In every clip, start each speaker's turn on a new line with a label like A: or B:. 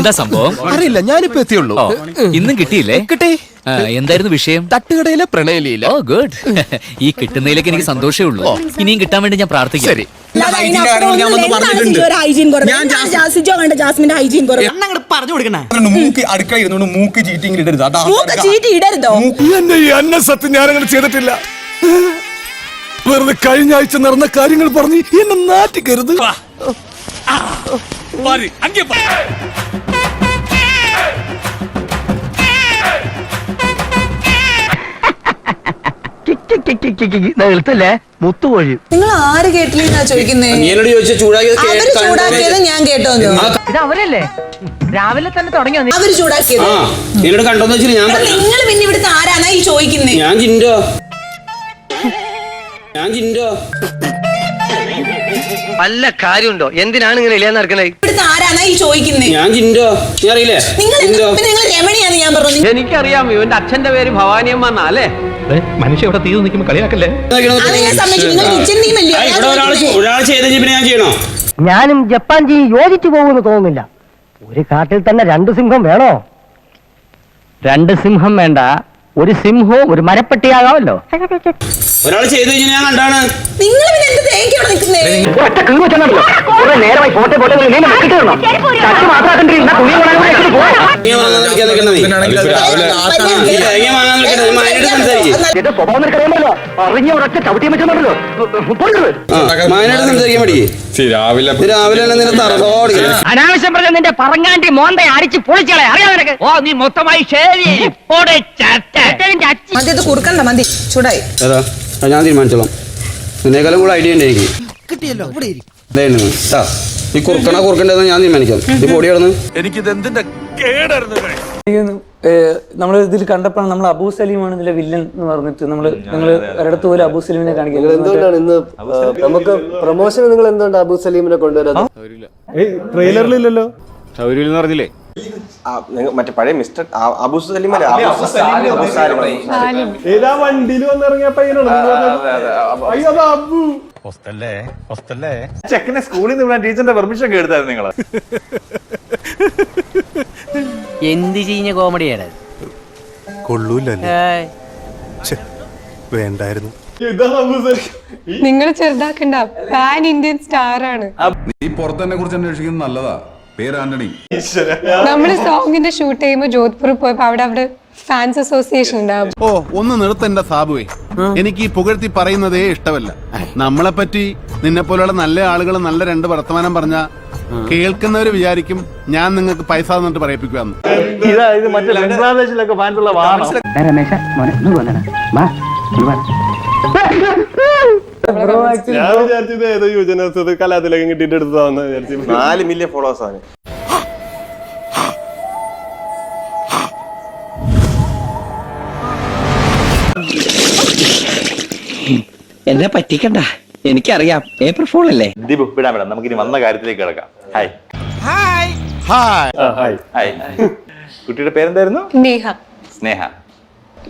A: എന്താ സംഭവം?
B: അറിയില്ല ഞാനിപ്പോ എത്തിയുള്ളൂ.
A: ഓ ഇന്നും കിട്ടിയില്ലേ?
B: കിട്ടി.
A: ആ, എന്തായിരുന്നു വിഷയം?
B: തട്ടുകടയിലെ പ്രണയലീല.
A: Oh good. ഈ കിട്ടുന്നതിലേക്ക് എനിക്ക് സന്തോഷമേ ഉള്ളൂ. ഇനിയും കിട്ടാൻ വേണ്ടി ഞാൻ പ്രാർത്ഥിക്കാം.
B: ശരി.
C: ജാസ്മിന്റെ ഹൈജീൻ കുറവ്.
D: പറഞ്ഞു കൊടുക്കണേ
E: മൂക്ക് അടുക്കള ഇരുന്നോണ്ട് മൂക്ക് ചീറ്റിങ് ഇടരുത്. അതാ
C: മൂക്ക് ചീറ്റി ഇടരുതോ?
F: എന്റെ ഈ അന്ന സത്യം ഞാനങ്ങനെ ചെയ്തിട്ടില്ല. വെറുതെ കഴിഞ്ഞ ആഴ്ച നടന്ന കാര്യങ്ങൾ പറഞ്ഞ് എന്നെ നാറ്റിക്കരുത്.
G: എളുത്തല്ലേ മുത്തുകോഴി
H: നിങ്ങൾ ആര് കേട്ടില്ലെന്നാ ചോദിക്കുന്നേ?
E: നീ എന്നോട് ചോദിച്ച ചൂടാക്കിയത്
H: അവർ
E: കേൾക്കാൻ
H: ചൂടാക്കിയത് ഞാൻ കേട്ടോന്നു.
G: ഇത് അവരല്ലേ? രാവിലെ തന്നെ തുടങ്ങിയോ നീ?
H: അവർ ചൂടാക്കിയത്.
E: ആ എന്നോട് കണ്ടോന്ന് വെച്ചിട്ട് ഞാൻ പറഞ്ഞു
H: നിങ്ങൾ പിന്നെ ഇവിടുത്തെ ആരാന്നാ ഈ ചോദിക്കുന്നേ?
E: ഞാൻ ജിൻഡോ. ഞാൻ ജിൻഡോ.
G: വല്ല കാര്യമുണ്ടോ? എന്തിനാണ് ഇങ്ങനെ ഇല്ലാന്ന് നടക്കണേ?
H: ഇവിടുത്തെ
E: ഞാൻ ജിൻഡോ നീ അറിയില്ലേ?
H: നിങ്ങൾ
E: ജിൻഡോ
H: പിന്നെ നിങ്ങൾ രമണിയാന്ന് ഞാൻ പറഞ്ഞു
G: എനിക്കറിയാം ഇവന്റെ അച്ഛന്റെ പേര് ഭവാനിയമ്മ എന്നാ അല്ലേ
F: മനുഷ്യ ഇവിടെ തീ നിൽക്കുമ്പോ കളിയാക്കല്ലേ?
H: അത് ഞാൻ സമ്മതിച്ചു. നിങ്ങൾ കിച്ചൺ ടീമല്ലേ
E: ആ, ഇവിടെ ഒരാൾ ഒരാൾ ചെയ്ത പിന്നെ ഞാൻ ചെയ്യണോ?
G: ഞാനും ജപ്പാൻ ജി യോജിച്ചു പോകുമെന്ന് തോന്നുന്നില്ല. ഒരു കാട്ടിൽ തന്നെ രണ്ട് സിംഹം വേണോ? രണ്ട് സിംഹം വേണ്ട. ഒരു സിംഹവും ഒരു മരപ്പെട്ടിയാകാമല്ലോ.
E: ഒരാൾ ചെയ്തു ഞാൻ കണ്ടാണ്.
H: നിങ്ങൾ പിന്നെ എന്ത്
G: ഒറ്റ കുറെ നേരമായി പോട്ടെ പോട്ടെ സ്വഭാവം നിനക്കറിയാമല്ലോ അറിഞ്ഞ ഒരൊറ്റ ചവിട്ടിയും
E: സംസാരിക്കാൻ
F: രാവിലെ
E: ഇത് രാവിലെ
G: അനാവശ്യം പറഞ്ഞ നിന്റെ പറങ്ങാണ്ടി മോന്തെ അടിച്ച് പൊളിച്ചളെ അറിയാം നിനക്ക്? ഓ നീ മൊത്തമായി ശരി.
H: മതി ഇത് കുറുക്കണ്ട മന്തി. ചൂടായി.
E: ഏതാ? ഞാൻ തീരുമാനിച്ചോളാം. നിന്നേക്കാളും കൂടെ ഐഡിയ ഉണ്ട് എനിക്ക്.
D: കിട്ടിയല്ലോ ഇവിടെ ഇരി.
E: ഇതായിരുന്നു ഈ കുറുക്കണ കുറുക്കണ്ടെന്ന് ഞാൻ തീരുമാനിക്കാം. ഈ പൊടി കിടന്ന്
F: എനിക്കിത് എന്തിന്റെ
I: നമ്മൾ ഇതിൽ കണ്ടപ്പോഴാണ് നമ്മൾ അബൂ സലീമാണ് ഇതിലെ വില്ലൻ എന്ന് പറഞ്ഞിട്ട് നമ്മൾ നിങ്ങൾ ഒരിടത്ത് പോലും അബൂ സലീമിനെ കാണിക്കുന്നത്
B: എന്തുകൊണ്ടാണ് ഇന്ന് നമുക്ക് പ്രൊമോഷൻ നിങ്ങൾ എന്തുകൊണ്ട് അബൂ സലീമിനെ കൊണ്ടുവരാൻ
F: ട്രെയിലറിലില്ലല്ലോ
A: സൗകര്യം പറഞ്ഞില്ലേ?
B: മറ്റേ പഴയ മിസ്റ്റർ അബു സലീം
F: ഏതാ വണ്ടിയിൽ വന്നിറങ്ങിയപ്പോ അയ്യോ അത് അബു.
J: ചെക്കനെ സ്കൂളിൽ നിന്ന് വിടാൻ ടീച്ചറിന്റെ പെർമിഷൻ ഒക്കെ എടുത്തായിരുന്നു നിങ്ങൾ
G: എന്ത് ചെയ്യുന്ന കോമഡിയാണ്?
F: കൊള്ളൂല്ലേ വേണ്ടായിരുന്നു. അബു സലീം.
H: നിങ്ങൾ ചെറുതാക്കണ്ട. പാൻ ഇന്ത്യൻ സ്റ്റാർ ആണ്
J: നീ പുറത്തന്നെ കുറിച്ച് അന്വേഷിക്കുന്നത് നല്ലതാ. പേര് ആന്റണി.
H: നമ്മൾ സോങ്ങിന്റെ ഷൂട്ട് ചെയ്യുമ്പോൾ ജോധ്പൂർ പോയപ്പോ അവിടെ അവിടെ ഫാൻസ് അസോസിയേഷൻ ഉണ്ടാവും.
F: ഓ ഒന്ന് നിർത്തണ്ട സാബുവേ. എനിക്ക് ഈ പുകഴ്ത്തി പറയുന്നതേ ഇഷ്ടമല്ല. നമ്മളെ പറ്റി നിന്നെ പോലെയുള്ള നല്ല ആളുകൾ നല്ല രണ്ട് വർത്തമാനം പറഞ്ഞ കേൾക്കുന്നവര് വിചാരിക്കും ഞാൻ നിങ്ങൾക്ക് പൈസ തന്നിട്ട് പറയിപ്പിക്കുവാന്ന്.
J: മറ്റേ ബംഗ്ലാദേശിലൊക്കെ ഫാൻസുള്ള
G: രമേശ മോനെ വാ.
F: ഞാൻ വിചാരിച്ചത് ഏതോ യുവജനോത്സവ കലാതിലകം കിട്ടിയിട്ട് എടുത്തതാന്ന് വിചാരിച്ചു.
B: നാല് മില്യൺ ഫോളോവേഴ്സ് ആണ്.
G: എന്നെ പറ്റിക്കണ്ട. എനിക്കറിയാം. ഏപ്രിൽ ഫോൾ അല്ലേ?
J: ദീപു വിടാം വിടാം. നമുക്ക് ഇനി വന്ന കാര്യത്തിലേക്ക് കിടക്കാം. ഹായ്
F: ഹായ്
J: ഹായ് കുട്ടിയുടെ പേരെന്തായിരുന്നു?
H: നേഹ
J: സ്നേഹ.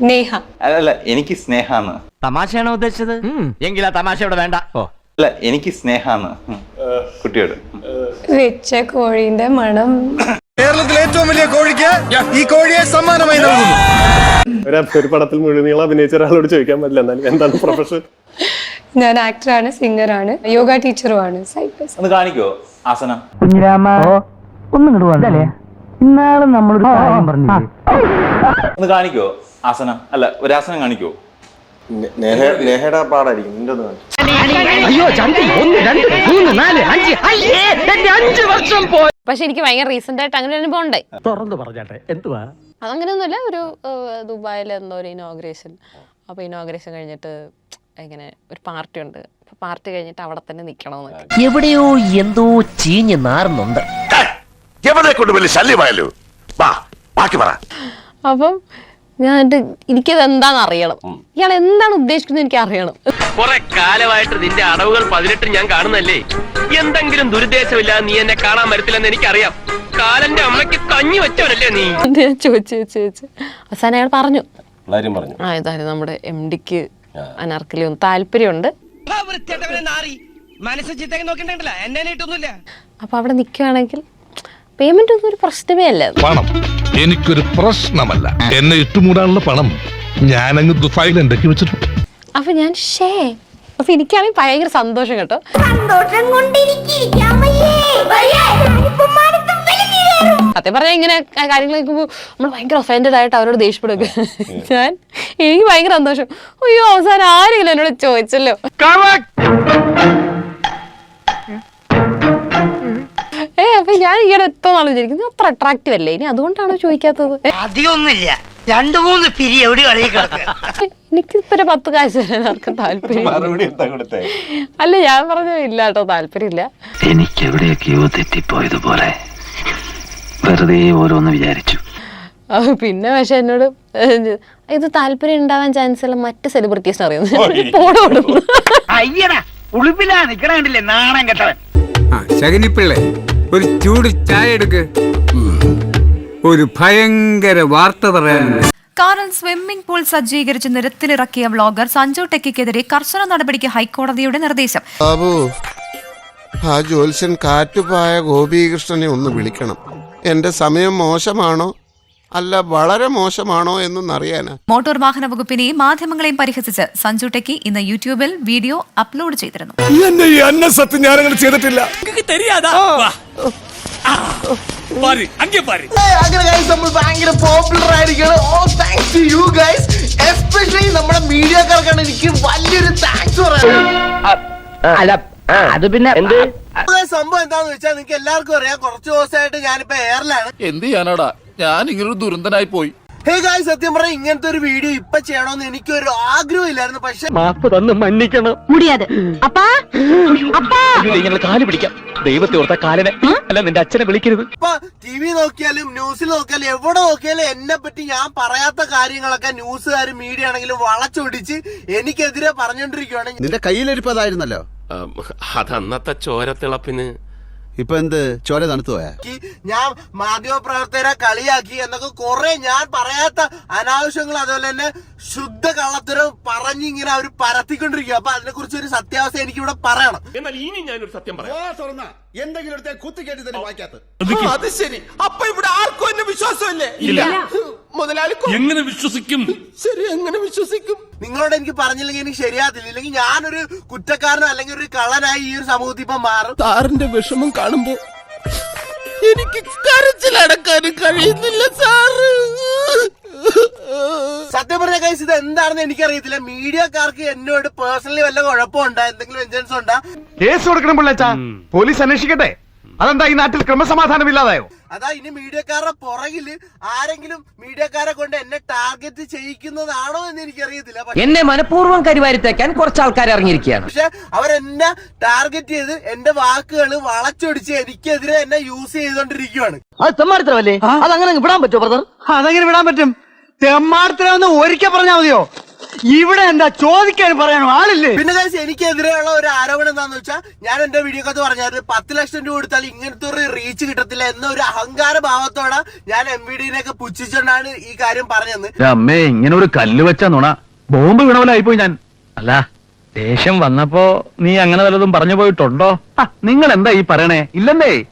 H: നേഹ
J: അല്ല എനിക്ക് സ്നേഹാന്ന്
G: തമാശയാണോ ഉദ്ദേശിച്ചത്? എങ്കിൽ ആ തമാശ ഇവിടെ വേണ്ട. ഓ.
J: അല്ല എനിക്ക് സ്നേഹാന്ന്. കുട്ടിയോട്.
H: വെച്ച കോഴിന്റെ മണം.
F: കേരളത്തിലെ ഏറ്റവും വലിയ കോഴിക്ക് ഈ കോഴിയെ സമ്മാനമായി നൽകുന്നു. ഒരു പടത്തിൽ മുഴുവനീളം അഭിനയിച്ച ഒരാളോട് ചോദിക്കാൻ പറ്റില്ല. എന്നാലും എന്താണ് പ്രൊഫഷൻ
H: ഞാൻ ആക്ടറാണ് സിംഗറാണ് യോഗ ടീച്ചറുമാണ് സൈക്കോസ്
J: ഒന്ന് കാണിക്കോ ആസനം?
G: കുഞ്ഞിരാമ ഒന്നും ഇങ്ങോട്ട് വന്നല്ലേ ഇന്നാൾ നമ്മളൊരു കാര്യം പറഞ്ഞു
J: ഒന്ന് കാണിക്കോ ആസനം? അല്ല ഒരു ആസനം കാണിക്കോ?
B: നെഹയുടെ പാടായിരിക്കും. നിന്റെ
G: അയ്യോ ചന്തി ഒന്ന് രണ്ട് മൂന്ന് നാല് അഞ്ച്. വർഷം പോയി.
C: പക്ഷെ എനിക്ക് ഭയങ്കര റീസെന്റ് ആയിട്ട് അങ്ങനെ ഒരു അനുഭവം ഉണ്ടായി
G: തുറന്നു പറഞ്ഞാട്ടെ എന്തുവാ?
C: അതങ്ങനെയൊന്നുമില്ല ഒരു ദുബായിൽ എന്തോ ഒരു ഇനോഗ്രേഷൻ അപ്പോൾ ഇനോഗ്രേഷൻ കഴിഞ്ഞിട്ട് ഇങ്ങനെ ഒരു പാർട്ടി ഉണ്ട്. പാർട്ടി കഴിഞ്ഞിട്ട് അവിടെ തന്നെ നിൽക്കണമെന്നൊക്കെ
G: എവിടെയോ എന്തോ ചീഞ്ഞ് നാറുന്നുണ്ട്.
F: എവിടെ കൊണ്ട് വലിയ ശല്യമായല്ലോ വാ ബാക്കി പറ.
C: അപ്പം ഞാൻ എന്നിട്ട് എനിക്കത് എന്താണെന്ന് അറിയണം ഇയാൾ എന്താണ് ഉദ്ദേശിക്കുന്നത് എനിക്ക് അറിയണം.
G: കുറെ കാലമായിട്ട് നിന്റെ അടവുകൾ പതിനെട്ട് ഞാൻ കാണുന്നല്ലേ? എന്തെങ്കിലും ദുരുദ്ദേശമില്ല നീ എന്നെ കാണാൻ വരത്തില്ലെന്ന് എനിക്കറിയാം. കാലന്റെ അമ്മയ്ക്ക് കഞ്ഞി വെച്ചവനല്ലേ നീ?
C: ഞാൻ ചോദിച്ചു ചോദിച്ചു ചോദിച്ചു. അവസാനം അയാൾ പറഞ്ഞു.
B: എല്ലാരും പറഞ്ഞു.
C: ആ ഇതായിരുന്നു നമ്മുടെ എം ഡിക്ക് അനാർക്കലി ഒന്ന് താല്പര്യമുണ്ട്.
G: മനസ്സ് ചിത്തേക്ക് നോക്കണ്ടല്ല എന്നെ ഇട്ടൊന്നുമില്ല
C: അപ്പോൾ അവിടെ നിൽക്കുകയാണെങ്കിൽ പേയ്മെന്റ് ഒന്നും ഒരു പ്രശ്നമേ അല്ല.
K: പണം. എനിക്കൊരു പ്രശ്നമല്ല. എന്നെ ഇട്ടുമൂടാനുള്ള പണം ഞാനങ്ങ് ദുഫായിൽ ഉണ്ടാക്കി വെച്ചിട്ടുണ്ട്?
C: അപ്പൊ ഞാൻ ഷേ. അപ്പൊ എനിക്കാണെങ്കിൽ ഭയങ്കര സന്തോഷം കേട്ടോ.
L: സന്തോഷം
C: സത്യം പറഞ്ഞാൽ ഇങ്ങനെ കാര്യങ്ങൾ കേൾക്കുമ്പോൾ നമ്മൾ ഭയങ്കര ഒഫൻഡഡ് ആയിട്ട് അവരോട് ദേഷ്യപ്പെടുക ഞാൻ എനിക്ക് ഭയങ്കര സന്തോഷം. അയ്യോ അവസാനം ആരെങ്കിലും എന്നോട് ചോദിച്ചല്ലോ. ഞാൻ ഈയിടെ എത്ര നാളെ വിചാരിക്കുന്നു അത്ര അട്രാക്റ്റീവ് അല്ലേ? ഇനി അതുകൊണ്ടാണ് ചോദിക്കാത്തത്?
G: അധികമൊന്നുമില്ല. രണ്ടു മൂന്ന് പിരി എവിടെ
C: എനിക്ക് ഒരു പത്ത് കാശ് തരാൻ ആർക്കും താല്പര്യം അല്ല ഞാൻ പറഞ്ഞു ഇല്ല കേട്ടോ താല്പര്യമില്ല.
G: എനിക്ക് എവിടെയൊക്കെയോ തെറ്റിപ്പോയതുപോലെ വെറുതെ ഓരോന്ന് വിചാരിച്ചു.
C: പിന്നെ പക്ഷെ എന്നോട് ഇത് താല്പര്യം ഉണ്ടാവാൻ ചാൻസ് ഉള്ള മറ്റ് സെലിബ്രിറ്റീസ് അറിയുന്നു. പോടോടുന്നു
G: അയ്യടാ ഉളുപ്പിലാ നിക്കണ കണ്ടില്ലേ നാണം കെട്ടവൻ
K: ശകനിപ്പിള്ളേ. ഒരു ചൂട് ചായ എടുക്ക്. ഒരു ഭയങ്കര വാർത്ത പറയാനുണ്ട്
L: കാറിൽ സ്വിമ്മിംഗ് പൂൾ സജ്ജീകരിച്ച് നിരത്തിലിറക്കിയ വ്ളോഗർ സഞ്ജു ടെക്കിക്കെതിരെ കർശന നടപടിക്ക് ഹൈക്കോടതിയുടെ നിർദ്ദേശം.
K: ബാബു ആ ജ്യോത്സ്യൻ കാറ്റുപായ ഗോപീകൃഷ്ണനെ ഒന്ന് വിളിക്കണം. എന്റെ സമയം മോശമാണോ? അല്ല വളരെ മോശമാണോ എന്നൊന്നറിയാനാ.
L: മോട്ടോർ വാഹന വകുപ്പിനെയും മാധ്യമങ്ങളെയും പരിഹസിച്ച് സഞ്ജു ടെക്കി ഇന്ന് യൂട്യൂബിൽ വീഡിയോ അപ്ലോഡ് ചെയ്തിരുന്നു.
K: ഈ ഞാനങ്ങനെ ചെയ്തിട്ടില്ല.
B: അങ്ങനെ നമ്മൾ ഭയങ്കര പോപ്പുലർ ആയിരിക്കണം ഓ thanks to you guys especially നമ്മുടെ മീഡിയക്കാർക്കാണ് എനിക്ക് വലിയൊരു താങ്ക്സ് പറയാൻ
G: അല്ല അത് പിന്നെ എന്ത്?
B: സംഭവം എന്താന്ന് വെച്ചാൽ നിങ്ങൾക്ക് എല്ലാവർക്കും അറിയാം. കുറച്ച് ദിവസമായിട്ട് ഞാനിപ്പോ എയറിലാണ്
K: എന്ത് ചെയ്യാനാടാ? ഞാൻ ഇങ്ങനൊരു ദുരന്തനായി പോയി.
B: ഹേ ഗായ് സത്യം പറ ഇങ്ങനത്തെ ഒരു വീഡിയോ ഇപ്പൊ ചെയ്യണമെന്ന് എനിക്കൊരു ആഗ്രഹമില്ലായിരുന്നു പക്ഷെ
G: മാപ്പ് തന്ന് മന്നിക്കണം.
L: മുടിയാതെ. അപ്പാ. അപ്പാ.
G: ഇങ്ങനെ കാൽ പിടിക്കാം. ദൈവത്തെ ഓർത്ത കാലിനെ. അല്ല നിന്റെ അച്ഛനെ വിളിക്കരുത്.
B: ഇപ്പൊ ടി വി നോക്കിയാലും ന്യൂസിൽ നോക്കിയാലും എവിടെ നോക്കിയാലും എന്നെ പറ്റി ഞാൻ പറയാത്ത കാര്യങ്ങളൊക്കെ ന്യൂസുകാരും മീഡിയ ആണെങ്കിലും വളച്ചൊടിച്ച് എനിക്കെതിരെ പറഞ്ഞോണ്ടിരിക്കുവാണെങ്കിൽ
F: നിന്റെ കയ്യിലിരിപ്പതായിരുന്നല്ലോ
K: അതന്നത്തെ ചോരത്തിളപ്പിന്
F: ഇപ്പൊ എന്ത്? ചോര തണുത്തു പോയാ?
B: ഞാൻ മാധ്യമപ്രവർത്തകരെ കളിയാക്കി എന്നൊക്കെ കുറെ ഞാൻ പറയാത്ത അനാവശ്യങ്ങൾ അതുപോലെ തന്നെ ശുദ്ധ കള്ളത്തരം പറഞ്ഞിങ്ങനെ അവർ പരത്തിക്കൊണ്ടിരിക്കുക അപ്പൊ അതിനെ കുറിച്ച് ഒരു സത്യാവസ്ഥ എനിക്ക് ഇവിടെ പറയണം.
K: എന്നാൽ ഇനി ഞാനൊരു സത്യം പറയാം.
F: എന്തെങ്കിലും എടുത്ത കുത്തി കേട്ടി തന്നെ വായിക്കാത്ത.
K: അത് ശരി. അപ്പൊ ഇവിടെ ആർക്കും എന്നെ വിശ്വാസമില്ലേ? ഇല്ല. മുതലാളി എങ്ങനെ വിശ്വസിക്കും? ശരി എങ്ങനെ വിശ്വസിക്കും?
B: നിങ്ങളോട് എനിക്ക് പറഞ്ഞില്ലെങ്കിൽ എനിക്ക് ശരിയാകത്തില്ല. ഇല്ലെങ്കിൽ ഞാനൊരു കുറ്റക്കാരനോ അല്ലെങ്കിൽ ഒരു കള്ളനായി ഈ ഒരു സമൂഹത്തിൽ ഇപ്പൊ മാറും.
K: താറിന്റെ വിഷമം കാണുമ്പോ എനിക്ക് കരച്ചിലടക്കാനും കഴിയുന്നില്ല സാറ്.
B: സത്യം പറഞ്ഞ കൈസ് ഇത് എന്താണെന്ന് എനിക്കറിയത്തില്ല. മീഡിയക്കാർക്ക് എന്നോട് പേഴ്സണലി വല്ല കുഴപ്പമുണ്ടോ? എന്തെങ്കിലും വെഞ്ചൻസ് ഉണ്ടോ?
F: കേസ് കൊടുക്കണം പിള്ളേച്ചാ. പോലീസ് അന്വേഷിക്കട്ടെ. അതെന്താ ഈ നാട്ടിൽ ക്രമസമാധാനം ഇല്ലാതായോ
B: അതാ ഇനി മീഡിയക്കാരുടെ പുറകിൽ ആരെങ്കിലും മീഡിയക്കാരെ കൊണ്ട് എന്നെ ടാർഗറ്റ് ചെയ്യിക്കുന്നതാണോ എന്ന് എനിക്കറിയത്തില്ല. പക്ഷെ
G: എന്നെ മനഃപൂർവം കരിവാരിത്തേക്കാൻ കുറച്ച് ആൾക്കാർ ഇറങ്ങിയിരിക്കുകയാണ്.
B: പക്ഷെ അവരെന്നെ ടാർഗറ്റ് ചെയ്ത് എന്റെ വാക്കുകൾ വളച്ചൊടിച്ച് എനിക്കെതിരെ എന്നെ യൂസ് ചെയ്തോണ്ടിരിക്കുവാണ്
G: അത് തെമ്മാടിത്തരമല്ലേ? അതങ്ങനെ വിടാൻ പറ്റുമോ ബ്രദർ
I: അതങ്ങനെ വിടാൻ പറ്റും. തെമ്മാടത്തിലാന്ന് ഒരിക്കൽ പറഞ്ഞാൽ മതിയോ? ഇവിടെ എന്താ ചോദിക്കാൻ പറയാൻ ആളില്ലേ?
B: പിന്നെ guys, എനിക്കെതിരെയുള്ള ഒരു ആരോപണം എന്താന്ന് വെച്ചാൽ ഞാൻ എന്റെ വീഡിയോക്കകത്ത് പറഞ്ഞായിരുന്നു പത്ത് ലക്ഷം രൂപ കൊടുത്താൽ ഇങ്ങനത്തെ ഒരു റീച്ച് കിട്ടത്തില്ല എന്നൊരു അഹങ്കാര ഭാവത്തോടെ ഞാൻ എം വി ഡിനെയൊക്കെ പുച്ഛിച്ചോണ്ടാണ് ഈ കാര്യം പറഞ്ഞത്
G: അമ്മേ ഇങ്ങനെ ഒരു കല്ല് വെച്ചാ നോണ. ബോംബ് വീണവലായിപ്പോയി ഞാൻ. അല്ല ദേഷ്യം വന്നപ്പോ നീ അങ്ങനെ വല്ലതും പറഞ്ഞു പോയിട്ടുണ്ടോ? നിങ്ങൾ എന്താ ഈ പറയണേ? ഇല്ലെന്നേ.